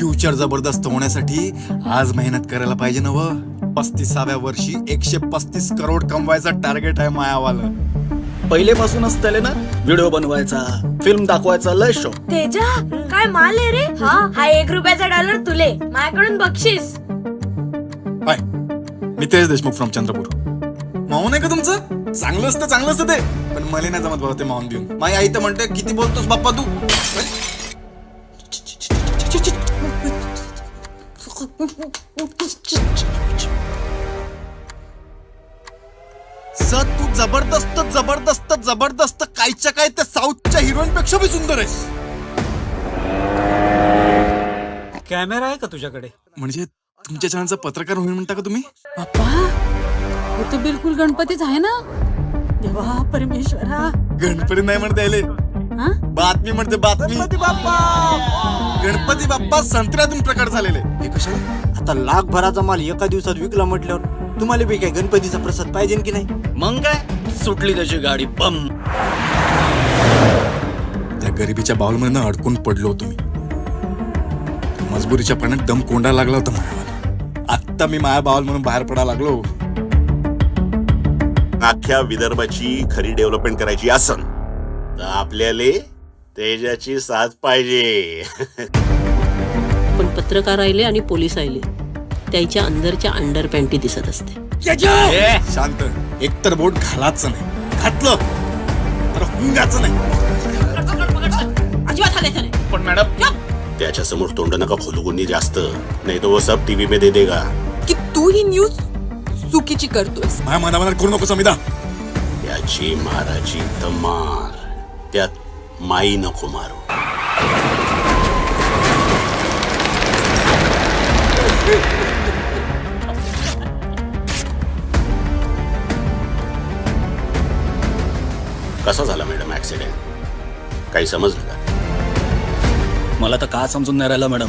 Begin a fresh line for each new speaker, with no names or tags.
Picture जबरदस्त होण्यासाठी आज मेहनत करायला पाहिजे ना व पस्तीसाव्या वर्षी एकशे पस्तीस करोड कमवायचा टार्गेट आहे मायावाला.
पहिलेपासूनच त्याले ना व्हिडिओ बनवायचा फिल्म दाखवायचा लय शौक.
तेजा काय माल आहे रे? हा हा एक रुपयाचा डॉलर तुले. माझ्याकडून बक्षीस.
हाय मी तेज देशमुख फ्रॉम चंद्रपूर. माऊन आहे का तुमचं? चांगलं असतं चांगलं असतं ते. पण मला नाही जमत बाबा ते माऊन देऊन माझी आई तर म्हणते किती बोलतोस बाप्पा तू? सर तू जबरदस्त जबरदस्त जबरदस्त कायच्या काय त्या साऊथच्या हिरोईन पेक्षा बी सुंदर आहेस.
कॅमेरा आहे का तुझ्याकडे?
म्हणजे तुमच्या चॅनलचा पत्रकार होईल म्हणता का तुम्ही?
बाप्पा हे तर बिलकुल गणपतीच आहे ना? देवा परमेश्वरा.
गणपती नाही म्हणता यायले
हा
बातमी म्हणते बातमी. गणपती बाप्पा! गणपती बाप्पा संत्र्यातून प्रकट झालेले. हे कशाला?
आता लाख भराचा माल एका दिवसात विकला म्हटल्यावर तुम्हाला बी काय गणपतीचा प्रसाद पाहिजे की नाही?
मग काय? सुटली त्याची गाडी बम.
त्या गरिबीच्या बाउलमधनं अडकून पडलो होतो मी. मजबुरीच्या पाण्यात दम कोंडा लागला होता मायावाला आत्ता मी माया बाउल म्हणून बाहेर पडायला लागलो.
अख्ख्या विदर्भाची खरी डेव्हलपमेंट करायची असन तर आपल्याला तेजाची साथ पाहिजे.
पण पत्रकार आले आणि पोलीस आले त्याच्या अंदरच्या अंडर पॅन्टी दिसत असते.
शांत. एकतर बोट घालाच नाही. घातलं तर हुंगाच नाही.
पण मॅडम
त्याच्यासमोर तोंड नका खोलू कोणी जास्त. नाही तो वो सब टीव्ही में दे देगा.
की तू ही न्यूज चुकीची करतोयस.
माया मनामनात करू नको समिधा.
त्याची माराची तमार त्यात माई नको मारू. कसा झाला मॅडम ऍक्सिडेंट काही समजलं का?
मला तर का समजून नाही राहिलं madam?